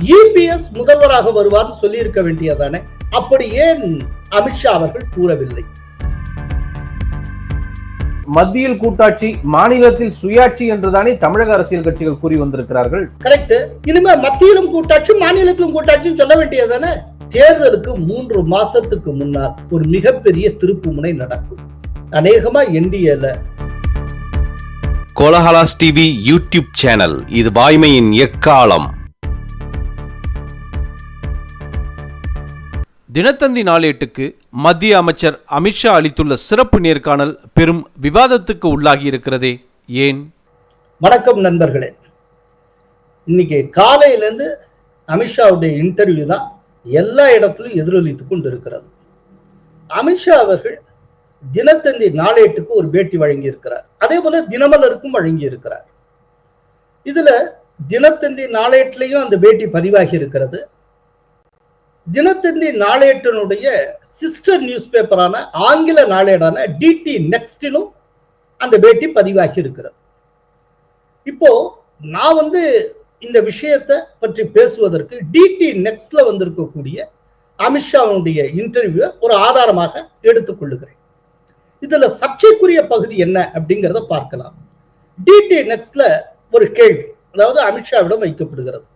EPS முதல்வராக வருவார்னு சொல்லி இருக்க வேண்டியதானே அப்படி ஏன் அமித்ஷா அவர்கள் கூறவில்லை? மத்தியில் கூட்டாட்சி மாநிலத்தில் சுயாட்சி என்றுதானே தமிழக அரசியல் கட்சிகள் கூறி வந்திருக்கிறார்கள்? கரெக்ட் இனிமே மத்தியிலும் கூட்டாட்சி மாநிலத்திலும் கூட்டாட்சின்னு சொல்ல வேண்டியதானே தேர்தலுக்கு மூன்று மாசத்துக்கு முன்னால் ஒரு மிகப்பெரிய திருப்புமுனை நடக்கும். அநேகமா என்டிஏல கோலஹலாஸ் டிவி யூடியூப் சேனல் இது வாய்மையின் எக்காலம்? தினத்தந்தி நாளேட்டுக்கு மத்திய அமைச்சர் அமித்ஷா அளித்துள்ள சிறப்பு நேர்காணல் பெரும் விவாதத்துக்கு உள்ளாகி இருக்கிறதே ஏன்? வணக்கம் நண்பர்களே. இன்னைக்கு காலையில இருந்து அமித்ஷாவுடைய இன்டர்வியூ தான் எல்லா இடத்திலும் எதிரொலித்துக் கொண்டு இருக்கிறது அமித்ஷா அவர்கள் தினத்தந்தி நாளேட்டுக்கு ஒரு பேட்டி வழங்கி இருக்கிறார் அதே போல தினமலருக்கும் வழங்கி இருக்கிறார் இதுல தினத்தந்தி நாளேட்டிலையும் அந்த பேட்டி பதிவாகி இருக்கிறது தினத்தந்தி நாளேட்டினுடைய சிஸ்டர் நியூஸ் பேப்பரான ஆங்கில நாளேடான டிடி நெக்ஸ்டிலும் அந்த பேட்டி பதிவாகி இருக்கிறது இப்போ நான் வந்து இந்த விஷயத்தை பற்றி பேசுவதற்கு டிடி நெக்ஸ்ட்ல வந்திருக்கக்கூடிய அமித்ஷாவுடைய இன்டர்வியூ ஒரு ஆதாரமாக எடுத்துக்கொள்ளுகிறேன். இதுல சர்ச்சைக்குரிய பகுதி என்ன அப்படிங்கிறத பார்க்கலாம். டிடி நெக்ஸ்ட்ல ஒரு கேள்வி அதாவது அமித்ஷாவிடம் வைக்கப்படுகிறது.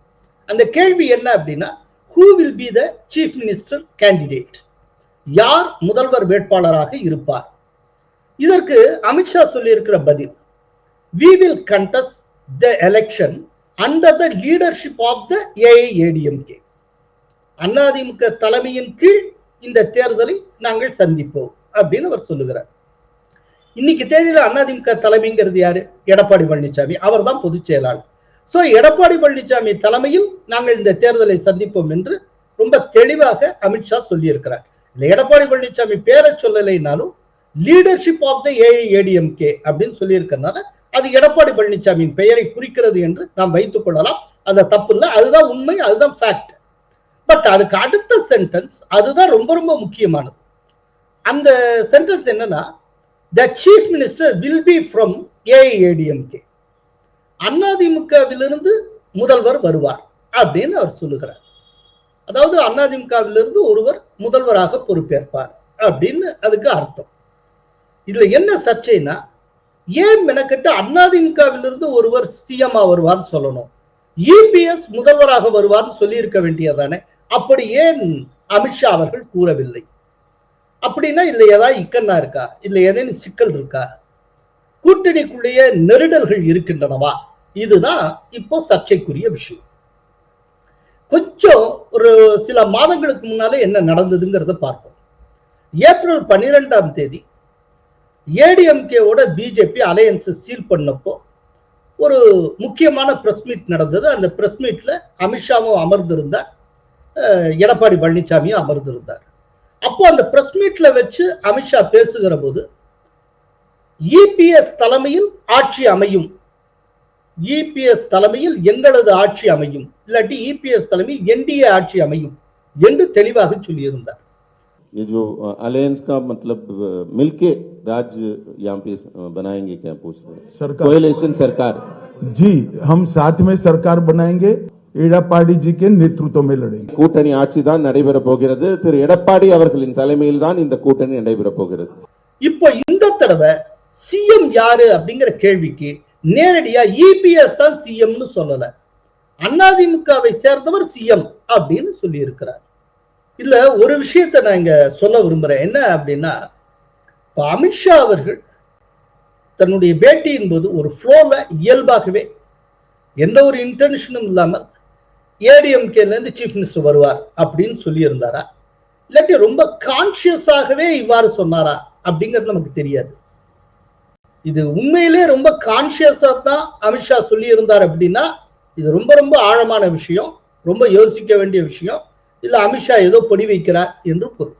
அந்த கேள்வி என்ன அப்படின்னா who will be the chief minister candidate யார் முதல்வர் வேட்பாளராக இருப்பார்? இதற்கு அமித்ஷா சொல்லியிருக்கிற பதில் we will contest the election under the leadership of the AIADMK AIADMK தலைமையின் கீழ் இந்த தேர்தலை நாங்கள் சந்திப்போம் அப்படின்னு அவர் சொல்லுகிறார். இன்னைக்கு தேதியில அதிமுக தலைமைங்கிறது யாரு? எடப்பாடி பழனிசாமி. அவர் தான் பொதுச் செயலாளர். சோ எடப்பாடி பழனிசாமி தலைமையில் நாங்கள் இந்த தேர்தலை சந்திப்போம் என்று ரொம்ப தெளிவாக அமித்ஷா சொல்லியிருக்கிறார். இந்த எடப்பாடி பழனிசாமி பேரை சொல்லலைனாலும் லீடர்ஷிப் ஆஃப் த ஏஐஏடிஎம்கே அப்படின்னு சொல்லியிருக்கிறதுனால அது எடப்பாடி பழனிசாமியின் பெயரை குறிக்கிறது என்று நாம் வைத்துக் கொள்ளலாம். அந்த தப்பு இல்லை அதுதான் உண்மை அதுதான் ஃபேக்ட் பட் அதுக்கு அடுத்த சென்டென்ஸ் அதுதான் ரொம்ப ரொம்ப முக்கியமானது. அந்த சென்டென்ஸ் என்னன்னா the chief minister will be from AIADMK அதிமுகவிலிருந்து முதல்வர் வருவார் அப்படின்னு அவர் சொல்லுகிறார். அதாவது அதிமுகவிலிருந்து ஒருவர் முதல்வராக பொறுப்பேற்பார் அப்படின்னு அதுக்கு அர்த்தம். இதுல என்ன சர்ச்சைனா ஏன் மெனக்கட்டு அதிமுகவிலிருந்து ஒருவர் சிஎம் வருவார்னு சொல்லணும்? இபிஎஸ் முதல்வராக வருவார்னு சொல்லி இருக்க வேண்டியதானே அப்படி ஏன் அமித்ஷா அவர்கள் கூறவில்லை? அப்படின்னா இதுல ஏதாவது இக்கண்ணா இருக்கா? இதுல ஏதேனும் சிக்கல் இருக்கா? கூட்டணிக்குள்ளேயே நெருடல்கள் இருக்கின்றனவா? இதுதான் இப்போ சர்ச்சைக்குரிய விஷயம். கொஞ்சம் ஒரு சில மாதங்களுக்கு முன்னாலே என்ன நடந்ததுங்கிறத பார்ப்போம். ஏப்ரல் பன்னிரெண்டாம் தேதி ஏடிஎம்கேவோட பிஜேபி அலையன்ஸை சீல் பண்ணப்போ ஒரு முக்கியமான பிரஸ் மீட் நடந்தது. அந்த பிரஸ் மீட்ல அமித்ஷாவும் அமர்ந்திருந்தார். எடப்பாடி பழனிசாமியும் அமர்ந்திருந்தார். அப்போ அந்த பிரஸ் மீட்ல வச்சு அமித்ஷா பேசுகிற போது இபிஎஸ் தலைமையில் ஆட்சி அமையும் இபிஎஸ் தலைமையில் எங்களது ஆட்சி அமையும் இல்லாட்டி இபிஎஸ் தலைமையில் என்டிஏ ஆட்சி அமையும் என்று தெளிவாக சொல்லியிருந்தார் ये जो अलायंस का मतलब अ, मिलके राज्य यहाँ पे अ, बनाएंगे क्या पूछ रहे हैं सरकार कोएलेशन सरकार जी हम साथ में सरकार बनाएंगे एड़ापाड़ी जी के नेतृत्व में लड़ेंगे கூட்டணி ஆட்சி தான் நடைபெற போகிறது திரு எடப்பாடி அவர்களின் தலைமையில் தான் இந்த கூட்டணி நடைபெற போகிறது இப்போ இந்த தடவை சிஎம் யாரு அப்படிங்கிற கேள்விக்கு நேரடியா இபிஎஸ் தான் சிஎம்னு சொல்லல. அதிமுகவை சேர்ந்தவர் சிஎம் அப்படின்னு சொல்லி இருக்கிறார் இதுல ஒரு விஷயத்தை நான் இங்க சொல்ல விரும்புறேன். என்ன அப்படின்னா இப்ப அமித்ஷா அவர்கள் தன்னுடைய பேட்டியின் போது ஒரு ஃப்ளோல இயல்பாகவே எந்த ஒரு இன்டென்ஷனும் இல்லாமல் ஏடிஎம்கேல இருந்து சீஃப் மினிஸ்டர் வருவார் அப்படின்னு சொல்லியிருந்தாரா? இல்லாட்டி ரொம்ப கான்சியஸாகவே இவ்வாறு சொன்னாரா? அப்படிங்கிறது நமக்கு தெரியாது. இது உண்மையிலே ரொம்ப கான்சியஸா தான் அமித்ஷா சொல்லியிருந்தார் அப்படின்னா இது ரொம்ப ரொம்ப ஆழமான விஷயம் ரொம்ப யோசிக்க வேண்டிய விஷயம். இல்ல அமித்ஷா ஏதோ பொடி வைக்கிறார் என்று பொருள்.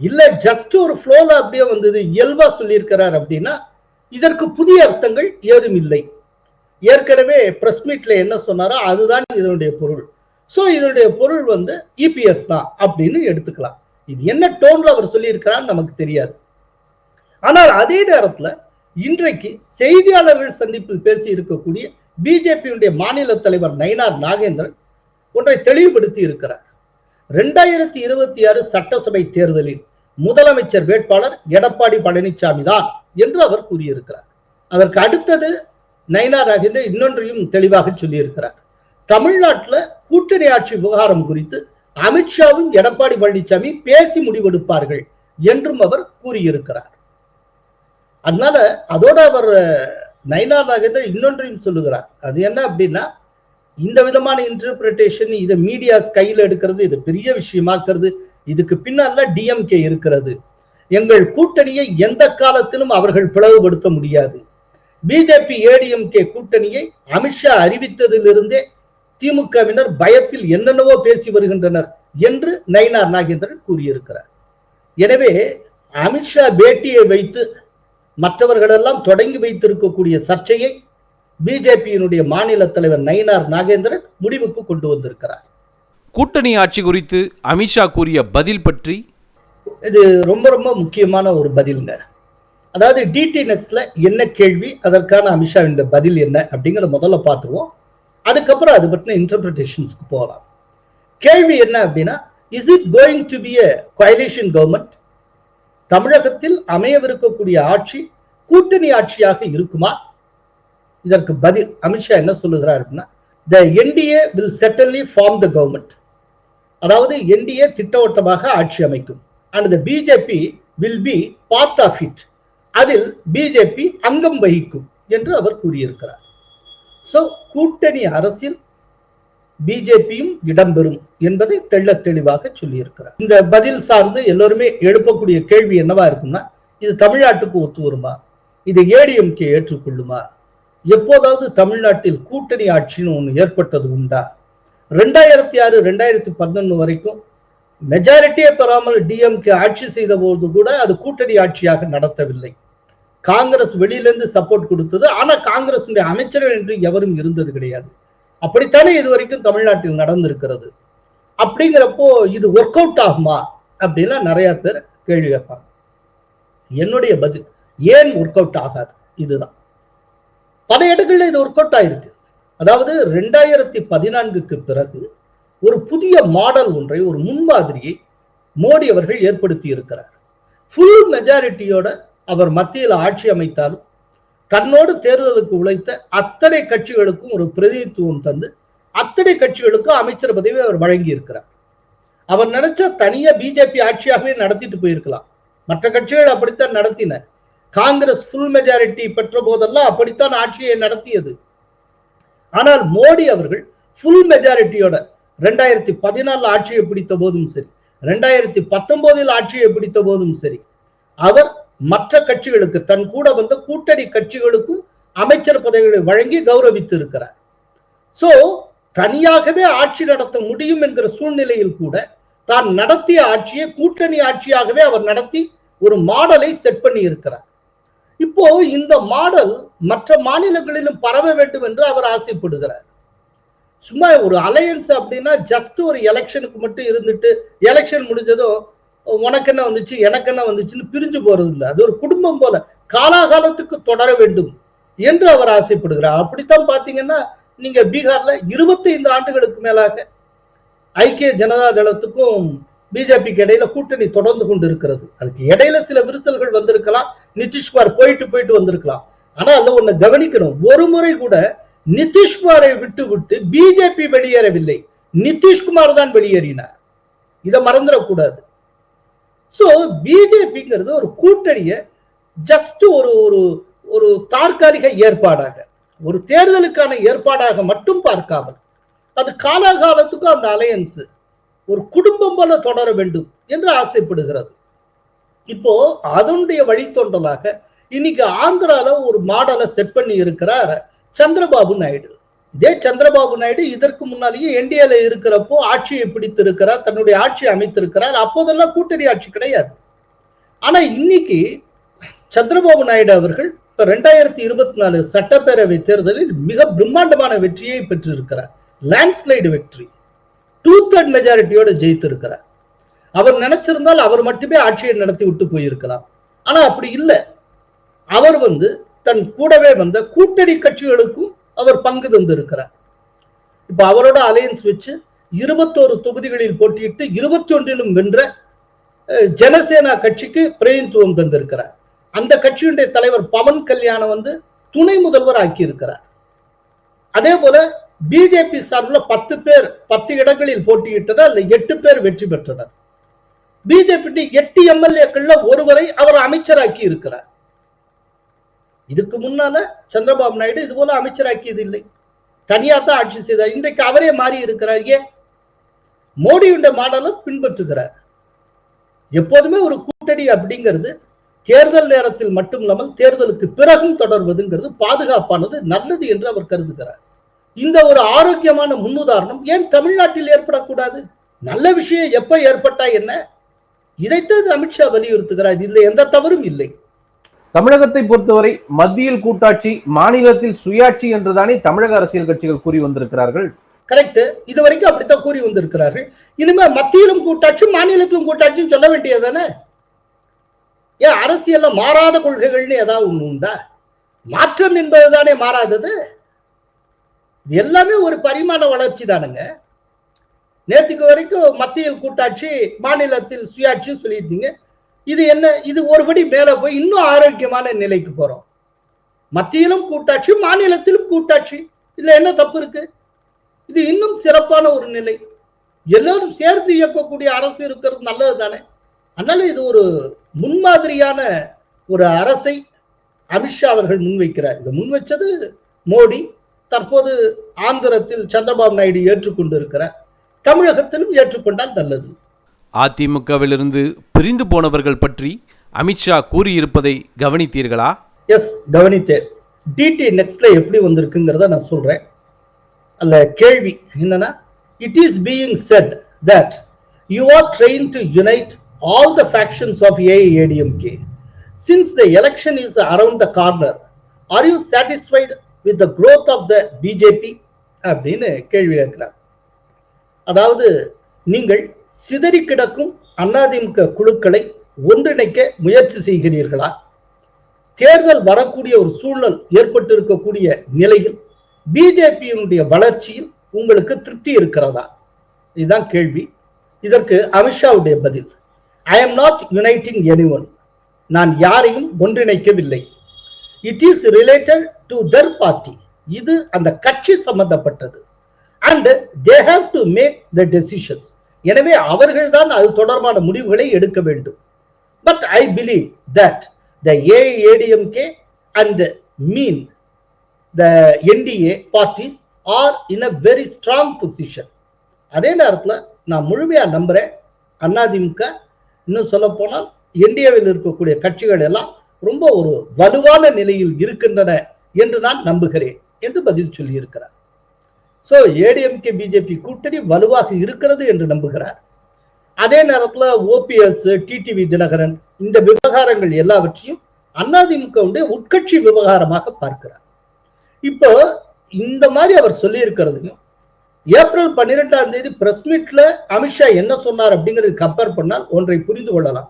இல்ல ஜஸ்ட் ஒரு ஃப்ளோல அப்படியே வந்தது இயல்பா சொல்லியிருக்கிறார் அப்படின்னா இதற்கு புதிய அர்த்தங்கள் ஏதும் இல்லை. ஏற்கனவே பிரஸ் மீட்ல என்ன சொன்னாரோ அதுதான் இதனுடைய பொருள். சோ இதனுடைய பொருள் வந்து இபிஎஸ் தான் அப்படின்னு எடுத்துக்கலாம். இது என்ன டோன்ல அவர் சொல்லியிருக்கிறான்னு நமக்கு தெரியாது. ஆனால் அதே நேரத்துல இன்றைக்கு செய்தியாளர்கள் சந்திப்பில் பேசி இருக்கக்கூடிய பிஜேபியுடைய மாநில தலைவர் நயினார் நாகேந்திரன் ஒன்றை தெளிவுபடுத்தி இருக்கிறார். ரெண்டாயிரத்தி இருபத்தி ஆறு சட்டசபை தேர்தலில் முதலமைச்சர் வேட்பாளர் எடப்பாடி பழனிசாமி தான் என்று அவர் கூறியிருக்கிறார். அதற்கு அடுத்தது நயனா ராஜேந்தர் இன்னொன்றையும் தெளிவாக சொல்லியிருக்கிறார். தமிழ்நாட்டில் கூட்டணி ஆட்சி விவகாரம் குறித்து அமித்ஷாவும் எடப்பாடி பழனிசாமி பேசி முடிவெடுப்பார்கள் என்றும் அவர் கூறியிருக்கிறார். அதனால அதோட அவர் நயனா நாகேந்தர் இன்னொன்றையும் சொல்லுகிறார். அது என்ன அப்படின்னா இந்த விதமான இன்டர்பிரிட்டேஷன் இதை மீடியாஸ் கையில் எடுக்கிறது இது பெரிய விஷயமாக்குறது இதுக்கு பின்னால டிஎம்கே இருக்கிறது. எங்கள் கூட்டணியை எந்த காலத்திலும் அவர்கள் பிளவுபடுத்த முடியாது. பிஜேபி ஏடிஎம்கே கூட்டணியை அமித்ஷா அறிவித்ததிலிருந்தே திமுகவினர் பயத்தில் என்னென்னவோ பேசி வருகின்றனர் என்று நயினார் நாகேந்திரன் கூறியிருக்கிறார். எனவே அமித்ஷா பேட்டியை வைத்து மற்றவர்களெல்லாம் தொடங்கி வைத்திருக்கக்கூடிய சர்ச்சையை பிஜேபியினுடைய மாநில தலைவர் நயினார் நாகேந்திரன் முடிவுக்கு கொண்டு வந்திருக்கிறார். கூட்டணி ஆட்சி குறித்து அமித்ஷா கூறிய பதில் பற்றி? இது ரொம்ப ரொம்ப முக்கியமான ஒரு பதிலுங்க. அதாவது டிடி நெக்ஸ்ட்ல என்ன கேள்வி அதற்கான அமித்ஷாவின் பதில் என்ன அப்படிங்கிற முதல்ல பார்த்துருவோம். அதுக்கப்புறம் அது பற்றின இன்டர்பிரிட்டேஷன்ஸ்க்கு போகலாம். கேள்வி என்ன அப்படின்னா is it going to be a coalition government தமிழகத்தில் அமையவிருக்கக்கூடிய ஆட்சி கூட்டணி ஆட்சியாக இருக்குமா? இதற்கு பதில் அமித்ஷா என்ன சொல்லுகிறார் அப்படின்னா த NDA will certainly form the government அதாவது என்டிஏ திட்டவட்டமாக ஆட்சி அமைக்கும். And the BJP will be part of it அதில் பிஜேபி அங்கம் வகிக்கும் என்று அவர் கூறியிருக்கிறார். சோ கூட்டணி அரசில் பிஜேபியும் இடம்பெறும் என்பதை தெள்ள தெளிவாக சொல்லியிருக்கிறார். இந்த பதில் சார்ந்து எல்லோருமே எழுப்பக்கூடிய கேள்வி என்னவா இருக்கும்னா இது தமிழ்நாட்டுக்கு ஒத்து வருமா? இது ஏடிஎம்கே ஏற்றுக்கொள்ளுமா? எப்போதாவது தமிழ்நாட்டில் கூட்டணி ஆட்சின்னு ஒன்று ஏற்பட்டது உண்டா? ரெண்டாயிரத்தி ஆறு ரெண்டாயிரத்தி பதினொன்று வரைக்கும் மெஜாரிட்டியே பெறாமல் டிஎம்கே ஆட்சி செய்த போது கூட அது கூட்டணி ஆட்சியாக நடத்தவில்லை. காங்கிரஸ் வெளியிலேருந்து சப்போர்ட் கொடுத்தது. ஆனா காங்கிரஸ் அமைச்சர்கள் என்று எவரும் இருந்தது கிடையாது. அப்படித்தானே இது வரைக்கும் தமிழ்நாட்டில் நடந்திருக்கிறது? அப்படிங்கிறப்போ இது ஒர்க் அவுட் ஆகுமா? அப்படின்னா நிறைய பேர் கேள்வி கேட்பாங்க. என்னுடைய பதில் ஏன் ஒர்க் அவுட் ஆகாது? இதுதான். பல இடங்கள்ல இது ஒர்க் அவுட் ஆயிருக்கு. அதாவது ரெண்டாயிரத்தி பதினான்குக்கு பிறகு ஒரு புதிய மாடல் ஒன்றை ஒரு முன்மாதிரியை மோடி அவர்கள் ஏற்படுத்தி இருக்கிறார். ஃபுல் மெஜாரிட்டியோட அவர் மத்தியில் ஆட்சி அமைத்தாலும் தன்னோடு தேர்தலுக்கு உழைத்த அத்தனை கட்சிகளுக்கும் ஒரு பிரதிநிதித்துவம் தந்து அத்தனை கட்சிகளுக்கும் அமைச்சர் பதவி அவர் வழங்கி இருக்கிறார் அவர் நினைச்சா தனியா பிஜேபி ஆட்சியாகவே நடத்திட்டு போயிருக்கலாம். மற்ற கட்சிகள் அப்படித்தான் நடத்தின. காங்கிரஸ் ஃபுல் மெஜாரிட்டி பெற்ற போதெல்லாம் அப்படித்தான் ஆட்சியை நடத்தியது. ஆனால் மோடி அவர்கள் ஃபுல் மெஜாரிட்டியோட ரெண்டாயிரத்தி பதினாலு ஆட்சியை பிடித்த போதும் சரி ரெண்டாயிரத்தி பத்தொன்பதில் ஆட்சியை பிடித்த போதும் சரி அவர் மற்ற கட்சிகளுக்கு தன் கூட வந்த கூட்டணி கட்சிகளுக்கும் அமைச்சர் பதவிகளை வழங்கி கௌரவித்து இருக்கிறார் சோ தனியாகவே ஆட்சி நடத்த முடியும் என்கிற சூழ்நிலையில் கூட தான் நடத்திய ஆட்சியை கூட்டணி ஆட்சியாகவே அவர் நடத்தி ஒரு மாடலை செட் பண்ணி இருக்கிறார் இப்போ இந்த மாடல் மற்ற மாநிலங்களிலும் பரவ வேண்டும் என்று அவர் ஆசைப்படுகிறார். சும்மா ஒரு அலையன்ஸ் அப்படின்னா ஜஸ்ட் ஒரு எலெக்ஷனுக்கு மட்டும் இருந்துட்டு எலெக்ஷன் முடிஞ்சதும் உனக்கு என்ன வந்துச்சு எனக்கு என்ன வந்துச்சுன்னு பிரிஞ்சு போறது இல்லை அது ஒரு குடும்பம் போல காலாகாலத்துக்கு தொடர வேண்டும் என்று அவர் ஆசைப்படுகிறார். அப்படித்தான் பாத்தீங்கன்னா நீங்க பீகார்ல இருபத்தைந்து ஆண்டுகளுக்கு மேலாக ஐக்கிய ஜனதா தளத்துக்கும் பிஜேபிக்கு இடையில கூட்டணி தொடர்ந்து கொண்டு இருக்கிறது அதுக்கு இடையில சில விரிசல்கள் வந்திருக்கலாம். நிதிஷ்குமார் போயிட்டு போயிட்டு வந்திருக்கலாம். ஆனா அதுல ஒண்ணு கவனிக்கணும். ஒரு முறை கூட நிதிஷ்குமாரை விட்டு விட்டு பிஜேபி வெளியேறவில்லை. நிதிஷ்குமார் தான் வெளியேறினார். இதை மறந்துடக்கூடாது. ஸோ பிஜேபிங்கிறது ஒரு கூட்டணியை ஜஸ்ட் ஒரு ஒரு ஒரு தற்காலிக ஏற்பாடாக ஒரு தேர்தலுக்கான ஏற்பாடாக மட்டும் பார்க்காமல் அது காலாகாலத்துக்கும் அந்த அலையன்ஸ் ஒரு குடும்பம் போல தொடர வேண்டும் என்று ஆசைப்படுகிறது. இப்போ அதனுடைய வழித்தோன்றலாக இன்னைக்கு ஆந்திரால ஒரு மாடலை செட் பண்ணி இருக்கிறார் சந்திரபாபு நாயுடு. இதே சந்திரபாபு நாயுடு இதற்கு முன்னாலேயே என்டிஏல இருக்கிறப்போ ஆட்சியை பிடித்திருக்கிறார் தன்னுடைய ஆட்சியை அமைத்திருக்கிறார். அப்போதெல்லாம் கூட்டணி ஆட்சி கிடையாது. ஆனா இன்னைக்கு சந்திரபாபு நாயுடு அவர்கள் இப்ப ரெண்டாயிரத்தி இருபத்தி நாலு சட்டப்பேரவை தேர்தலில் மிக பிரம்மாண்டமான வெற்றியை பெற்றிருக்கிறார். லேண்ட்ஸ்லைடு வெற்றி. Two third மெஜாரிட்டியோட ஜெயித்திருக்கிறார். அவர் நினைச்சிருந்தால் அவர் மட்டுமே ஆட்சியை நடத்தி விட்டு போயிருக்கலாம். ஆனா அப்படி இல்லை. அவர் வந்து தன் கூடவே வந்த கூட்டணி கட்சிகளுக்கும் அவர் பங்கு தந்திருக்கிறார். இப்ப அவரோட அலையன்ஸ் வச்சு இருபத்தோரு தொகுதிகளில் போட்டியிட்டு இருபத்தி ஒன்றிலும் வென்ற ஜனசேனா கட்சிக்கு பிரதிநிதித்துவம் தந்திருக்கிறார். அந்த கட்சியுடைய தலைவர் பவன் கல்யாணம் வந்து துணை முதல்வர் ஆக்கி இருக்கிறார் அதே போல பிஜேபி சார்பில் பத்து பேர் பத்து இடங்களில் போட்டியிட்டனர் அல்ல எட்டு பேர் வெற்றி பெற்றனர். பிஜேபி எட்டு எம்எல்ஏக்கள்ல ஒருவரை அவர் அமைச்சராக்கி இருக்கிறார் இதுக்கு முன்னால சந்திரபாபு நாயுடு இது போல அமைச்சராக்கியது இல்லை தனியா தான் ஆட்சி செய்தார். இன்றைக்கு அவரே மாறி இருக்கிறார். ஏன்? மோடியுடைய மாடலை பின்பற்றுகிறார். எப்போதுமே ஒரு கூட்டணி அப்படிங்கிறது தேர்தல் நேரத்தில் மட்டும் இல்லாமல் தேர்தலுக்கு பிறகும் தொடர்வதுங்கிறது பாதுகாப்பானது நல்லது என்று அவர் கருதுகிறார். இந்த ஒரு ஆரோக்கியமான முன்னுதாரணம் ஏன் தமிழ்நாட்டில் ஏற்படக்கூடாது? நல்ல விஷயம் எப்ப ஏற்பட்டா என்ன? இதைத்தான் அமித்ஷா வலியுறுத்துகிறார். இதுல எந்த தவறும் இல்லை. தமிழகத்தை பொறுத்தவரை மத்தியில் கூட்டாட்சி மாநிலத்தில் சுயாட்சி என்றுதானே தமிழக அரசியல் கட்சிகள் கூறி வந்திருக்கிறார்கள். கரெக்ட். இது வரைக்கும் அப்படித்தான் கூறி வந்திருக்கிறார்கள். இனிமே மத்தியிலும் கூட்டாட்சி மாநிலத்திலும் கூட்டாட்சியும் சொல்ல வேண்டியதுதானே? ஏன் அரசியல்ல மாறாத கொள்கைகள்னு ஏதாவது ஒண்ணு உண்டா? மாற்றம் என்பதுதானே மாறாதது? இது எல்லாமே ஒரு பரிமாண வளர்ச்சி தானுங்க. நேத்துக்கு வரைக்கும் மத்தியில் கூட்டாட்சி மாநிலத்தில் சுயாட்சின்னு சொல்லிட்டீங்க இது என்ன? இது ஒருபடி மேல போய் இன்னும் ஆரோக்கியமான நிலைக்கு போறோம். மத்தியிலும் கூட்டாட்சி மாநிலத்திலும் கூட்டாட்சி. இதுல என்ன தப்பு இருக்கு? இது இன்னும் சிறப்பான ஒரு நிலை. எல்லாரும் சேர்ந்து இயக்கக்கூடிய அரசு இருக்கிறது நல்லது தானே? அதனால இது ஒரு முன்மாதிரியான ஒரு அரசை அமித்ஷா அவர்கள் முன்வைக்கிறார். இதை முன்வைச்சது மோடி. தற்போது ஆந்திரத்தில் சந்திரபாபு நாயுடு ஏற்றுக்கொண்டு இருக்கிறார் தமிழகத்திலும் ஏற்றுக்கொண்டால் நல்லது. அதிமுகவிலிருந்து பிரிந்து போனவர்கள் பற்றி அமித்ஷா கூறியிருப்பதை கவனித்தீர்களா? எஸ் கவனித்தேன். டிடி நெக்ஸ்ட்ல எப்படி வந்திருக்குங்கிறத நான் சொல்றேன். அந்த கேள்வி என்னன்னா it is being said that you are train to unite all the factions of AIADMK since the election is around the corner are you satisfied with the growth of the BJP அப்படின்னு கேள்வி கேட்கிறார். அதாவது நீங்கள் சிதறி கிடக்கும் அதிமுக குழுக்களை ஒன்றிணைக்க முயற்சி செய்கிறீர்களா? தேர்தல் வரக்கூடிய ஒரு சூழல் ஏற்பட்டு இருக்கக்கூடிய நிலையில் பிஜேபியினுடைய வளர்ச்சியில் உங்களுக்கு திருப்தி இருக்கிறதா? இதுதான் கேள்வி. இதற்கு அமித்ஷாவுடைய பதில். I am not uniting any one நான் யாரையும் ஒன்றிணைக்கவில்லை. It is related to their party இது அந்த கட்சி சம்பந்தப்பட்டது. And they have to make the decisions எனவே அவர்கள்தான் அது தொடர்பான முடிவுகளை எடுக்க வேண்டும். But I believe that ADMK and and mean the NDA parties are in a very strong position அதே நேரத்தில் நான் முழுமையா நம்புறேன். அதிமுக இன்னும் சொல்ல போனால் என்டிஏவில் இருக்கக்கூடிய கட்சிகள் எல்லாம் ரொம்ப ஒரு வலுவான நிலையில் இருக்கின்றன என்று நான் நம்புகிறேன் என்று பதில் சொல்லியிருக்கிறார். சோ ஏடிஎம்கே பிஜேபி கூட்டணி வலுவாக இருக்கிறது என்று நம்புகிறார். அதே நேரத்துல ஓபிஎஸ் டிடிவி தினகரன் இந்த விவகாரங்கள் எல்லாவற்றையும் அண்ணாதிமுக உட்கட்சி விவகாரமாக பார்க்கிறார். இப்போ இந்த மாதிரி அவர் சொல்லி இருக்கிறதையும் ஏப்ரல் பன்னிரெண்டாம் தேதி பிரஸ் மீட்ல அமித்ஷா என்ன சொன்னார் அப்படிங்கிறது கம்பேர் பண்ணால் ஒன்றை புரிந்து கொள்ளலாம்.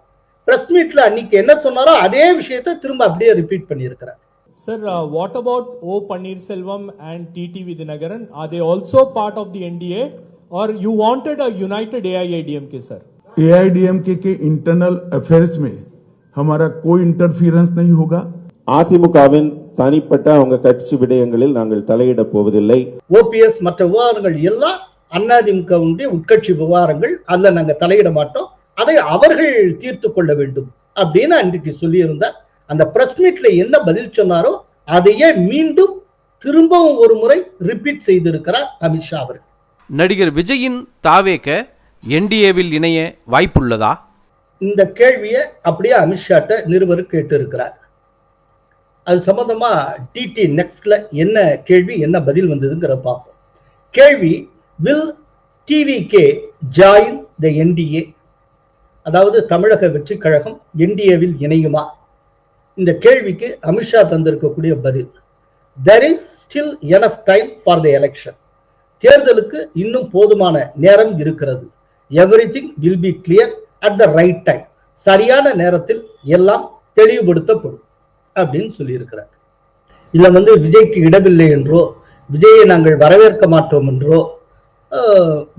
பிரஸ் மீட்ல அன்னைக்கு என்ன சொன்னாரோ அதே விஷயத்தை திரும்ப அப்படியே ரிப்பீட் பண்ணியிருக்கிறார். Sir, uh, what about O Pannirselvam and TT Vidyanagaran? Are they also part of the NDA or you wanted a united AIADMK, sir? AIADMK के इंटरनल अफेयर्स में हमारा कोई इंटरफियरेंस नहीं होगा அதிமுகவின் தனிப்பட்ட அவங்க கட்சி விடயங்களில் நாங்கள் தலையிடப் போவதில்லை ஓபிஎஸ் மற்ற விவகாரங்கள் எல்லாம் அதிமுகவுடைய உட்கட்சி விவகாரங்கள் அதுல நாங்க தலையிட மாட்டோம் அதை அவர்கள் தீர்த்து கொள்ள வேண்டும் அப்படின்னு அன்றைக்கு சொல்லியிருந்தார் அந்த பிரஸ் மீட்ல என்ன பதில் சொன்னாரோ அதையே மீண்டும் திரும்பவும் ஒரு முறை ரிப்பீட் செய்திருக்கிறார் அமித்ஷா அவர்கள். நடிகர் விஜயின் தாவேக்க என்டிஏவில் இணைய வாய்ப்புள்ளதா? இந்த கேள்வியை அப்படியே அமித்ஷாட்ட நிருபர் கேட்டு இருக்கிறார் அது சம்பந்தமா டிடி நெக்ஸ்ட்ல என்ன கேள்வி என்ன பதில் வந்ததுங்கிற பார்ப்போம். கேள்வி will TVK join the NDA அதாவது தமிழக வெற்றி கழகம் என்டிஏவில் இணையுமா? இந்த கேள்விக்கு அமித்ஷா தந்திருக்கக்கூடிய பதில். There is still enough time for the election தேர்தலுக்கு இன்னும் போதுமான நேரம் இருக்கிறது. Every thing will be clear at the right time சரியான நேரத்தில் எல்லாம் தெளிவுபடுத்தப்படும் அப்படின்னு சொல்லியிருக்கிறார். இதுல வந்து விஜய்க்கு இடமில்லை என்றோ விஜயை நாங்கள் வரவேற்க மாட்டோம் என்றோ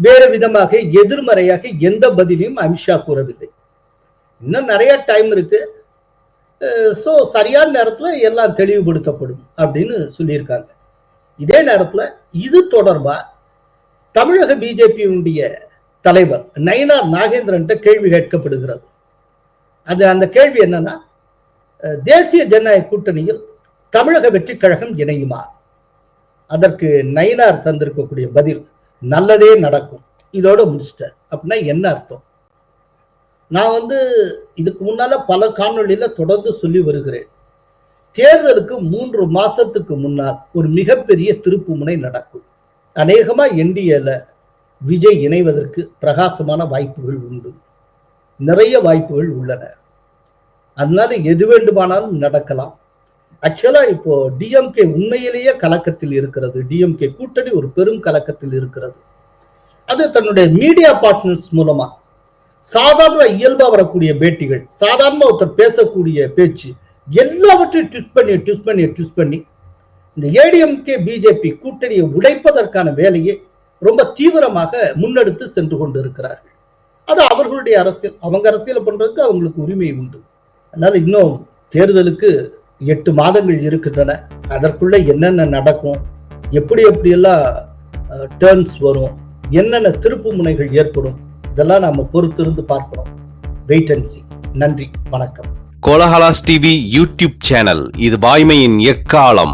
வேறு விதமாக எதிர்மறையாக எந்த பதிலையும் அமித்ஷா கூறவில்லை. இன்னும் நிறைய டைம் இருக்கு. ஸோ சரியான நேரத்துல எல்லாம் தெளிவுபடுத்தப்படும் அப்படின்னு சொல்லியிருக்காங்க. இதே நேரத்துல இது தொடர்பா தமிழக பிஜேபியினுடைய தலைவர் நயினார் நாகேந்திரன்ட்ட கேள்வி கேட்கப்படுகிறது. அது அந்த கேள்வி என்னன்னா தேசிய ஜனநாயக கூட்டணியில் தமிழக வெற்றி கழகம் இணையுமா? அதற்கு நயினார் தந்திருக்கக்கூடிய பதில் நல்லதே நடக்கும். இதோட முடிச்சிட்டார். அப்படின்னா என்ன அர்த்தம்? நான் வந்து இதுக்கு முன்னால பல காணொலியில தொடர்ந்து சொல்லி வருகிறேன். தேர்தலுக்கு மூன்று மாசத்துக்கு முன்னால் ஒரு மிகப்பெரிய திருப்புமுனை நடக்கும். அநேகமா என்டிஏல விஜய் இணைவதற்கு பிரகாசமான வாய்ப்புகள் உண்டு. நிறைய வாய்ப்புகள் உள்ளன. அதனால எது வேண்டுமானாலும் நடக்கலாம். ஆக்சுவலா இப்போ டிஎம்கே உண்மையிலேயே கலக்கத்தில் இருக்கிறது. டிஎம்கே கூட்டணி ஒரு பெரும் கலக்கத்தில் இருக்கிறது. அது தன்னுடைய மீடியா பார்ட்னர்ஸ் மூலமா சாதாரண இயல்பா வரக்கூடிய பேட்டிகள் சாதாரண ஒருத்தர் பேசக்கூடிய பேச்சு எல்லாவற்றையும் ட்விஸ்ட் பண்ணி ட்விஸ்ட் பண்ணி ட்விஸ்ட் பண்ணி இந்த ஏடிஎம்கே பிஜேபி கூட்டணியை உடைப்பதற்கான வேலையை ரொம்ப தீவிரமாக முன்னெடுத்து சென்று கொண்டு இருக்கிறார்கள் அது அவர்களுடைய அரசியல். அவங்க அரசியல் பண்றதுக்கு அவங்களுக்கு உரிமை உண்டு. அதனால இன்னும் தேர்தலுக்கு எட்டு மாதங்கள் இருக்கின்றன. அதற்குள்ள என்னென்ன நடக்கும்? எப்படி எப்படியெல்லாம் டேர்ன்ஸ் வரும்? என்னென்ன திருப்பு முனைகள் ஏற்படும்? இதெல்லாம் நம்ம பொறுத்திருந்து பார்க்கணும். வெயிட் அண்ட் சி நன்றி வணக்கம். கோலஹலாஸ் டிவி யூடியூப் சேனல் இது வாய்மையின் எக்காலம்.